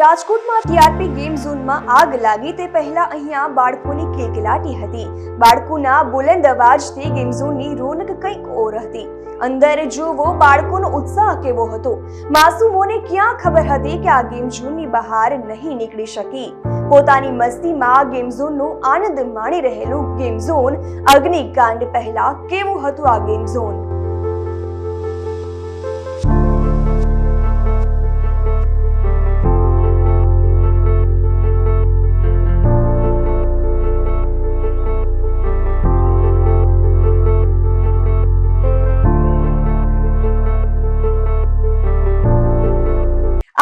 રાજકોટમાં TRP game ઝોનમાં આગ લાગી તે પહેલા અહીંયા બાળકોની કિલકિલાટી હતી. બાળકોના બુલંદ અવાજથી ગેમ ઝોનની રોનક કંઈક ઓર હતી. અંદર જુઓ બાળકોનો ઉત્સાહ કેવો હતો. માસૂમોને ક્યાં ખબર હતી કે આ ગેમ ઝોનની બહાર નહીં નીકળી શકી? પોતાની મસ્તીમાં ગેમ ઝોનનો આનંદ માણી રહેલું ગેમ ઝોન અગ્નિકાંડ પહેલા કેવું હતું આ ગેમ ઝોન?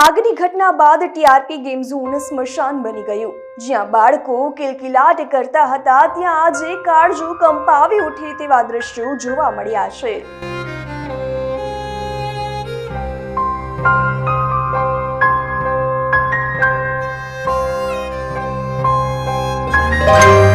આગની ઘટના બાદ ટીઆરપી ગેમ ઝોન સ્મશાન બની ગયું. જ્યાં બાળકો કિલકિલાટ કરતા હતા, ત્યાં આજે કાળજો કંપાવી ઉઠે તેવા દ્રશ્યો જોવા મળ્યા છે. Thank